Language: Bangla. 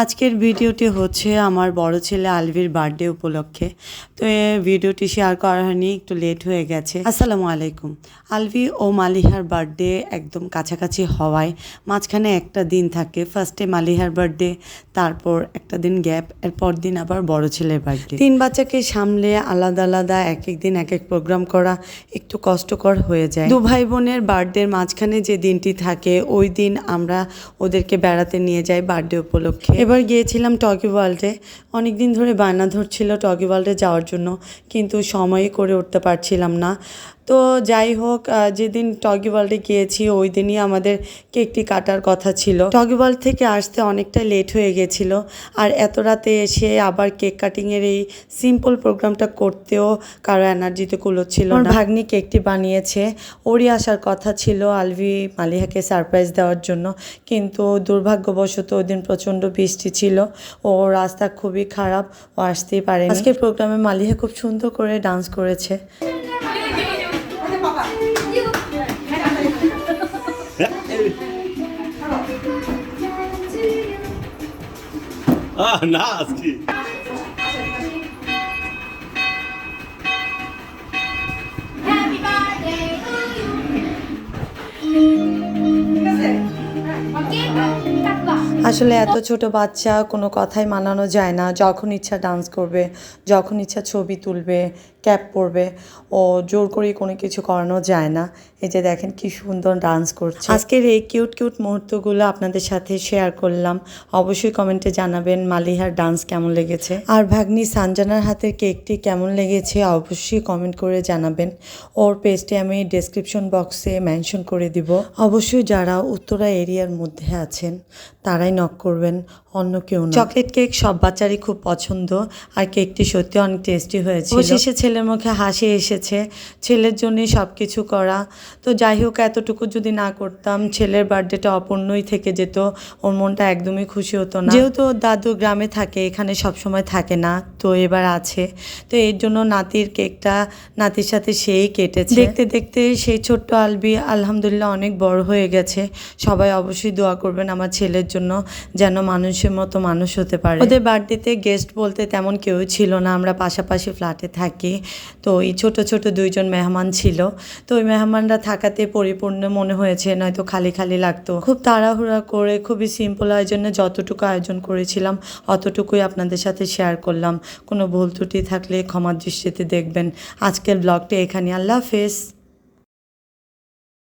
আজকের ভিডিওটি হচ্ছে আমার বড় ছেলে আলভির বার্থডে উপলক্ষে। তো ভিডিওটি শেয়ার করা হয়নি, একটু লেট হয়ে গেছে। আসসালামু আলাইকুম। আলভি ও মালিহার বার্থডে একদম কাছাকাছি হওয়ায় মাঝখানে একটা দিন থাকে। ফার্স্টে মালিহার বার্থডে, তারপর একটা দিন গ্যাপ এরপর দিন আবার বড় ছেলের বার্থডে। তিন বাচ্চাকে সামলে আলাদা আলাদা এক এক দিন এক এক প্রোগ্রাম করা একটু কষ্টকর হয়ে যায়। দু ভাই বোনের বার্থডের মাঝখানে যে দিনটি থাকে, ওই দিন আমরা ওদেরকে বেড়াতে নিয়ে যাই বার্থডে উপলক্ষে। এবার গিয়েছিলাম টকি ওয়ার্ল্ডে। অনেক দিন ধরে বায়না ধরছিল টকি ওয়ার্ল্ডে যাওয়ার জন্য, কিন্তু সময়ই করে উঠতে পারছিলাম না। তো যাই হোক যেদিন টগি ওয়ার্ল্ডে গিয়েছি, ওই দিনই আমাদের কেকটি কাটার কথা ছিল। টগি ওয়ার্ল্ড থেকে আসতে অনেকটা লেট হয়ে গেছিল আর এত রাতে এসে আবার কেক কাটিংয়ের এই সিম্পল প্রোগ্রামটা করতেও কারও এনার্জিতে কুলোচ্ছিল না। ভাগ্নি কেকটি বানিয়েছে, ওরই আসার কথা ছিল আলভি মালিহাকে সারপ্রাইজ দেওয়ার জন্য। কিন্তু দুর্ভাগ্যবশত ওই দিন প্রচণ্ড বৃষ্টি ছিল, ও রাস্তা খুবই খারাপ, ও আসতেই পারে আজকের প্রোগ্রামে মালিহা খুব সুন্দর করে ডান্স করেছে। Ah, nasty. আসলে এত ছোট বাচ্চা কোনো কথাই মানানো যায় না যখন ইচ্ছা ডান্স করবে যখন ইচ্ছা ছবি তুলবে ক্যাপ পরবে। ও জোর করে কোনো কিছু করানো যায় না। এই যে দেখেন কি সুন্দর ডান্স করছে। আজকের এই কিউট কিউট মুহূর্তগুলো আপনাদের সাথে শেয়ার করলাম। অবশ্যই কমেন্টে জানাবেন মালিহার ডান্স কেমন লেগেছে। আর ভাগ্নি সানজানার হাতের কেকটি কেমন লেগেছে অবশ্যই কমেন্ট করে জানাবেন। ওর পেজটি আমি ডেসক্রিপশন বক্সে মেনশন করে দিব। অবশ্যই যারা উত্তরা এরিয়ার মধ্যে আছেন, তারাই নক করবেন, অন্য কেউ চকলেট কেক সব বাচ্চারই খুব পছন্দ। আর কেকটি সত্যি অনেক টেস্টি হয়েছে অবশেষে ছেলের মুখে হাসি এসেছে, ছেলের জন্যই সব কিছু করা। তো যাই হোক, এতটুকু যদি না করতাম, ছেলের বার্থডেটা অপূর্ণই থেকে যেত, ওর মনটা একদমই খুশি হতো না। যেহেতু ওর দাদু গ্রামে থাকে, এখানে সব সময় থাকে না, তো এবার আছে। তো এর জন্য নাতির কেকটা, নাতির সাথে সেই কেটেছে। দেখতে দেখতে সেই ছোট্ট আলবি আলহামদুলিল্লাহ অনেক বড় হয়ে গেছে। সবাই অবশ্যই দোয়া করবেন আমার ছেলের জন্য, যেন মানুষের মতো মানুষ হতে পারে। ওদের বার্থডেতে গেস্ট বলতে তেমন কেউ ছিল না, আমরা পাশাপাশি ফ্ল্যাটে থাকি। তো এই ছোট ছোট দুইজন মেহমান ছিল। তো ওই মেহমানরা থাকাতে পরিপূর্ণ মনে হয়েছে, নয়তো খালি খালি লাগতো। খুব তাড়াহুড়া করে, খুবই সিম্পল আয়োজনে যতটুকু আয়োজন করেছিলাম, অতটুকুই আপনাদের সাথে শেয়ার করলাম। কোনো ভুল ত্রুটি থাকলে ক্ষমার দৃষ্টিতে দেখবেন। আজকের ব্লগটি এখানে আল্লাহ হাফেজ।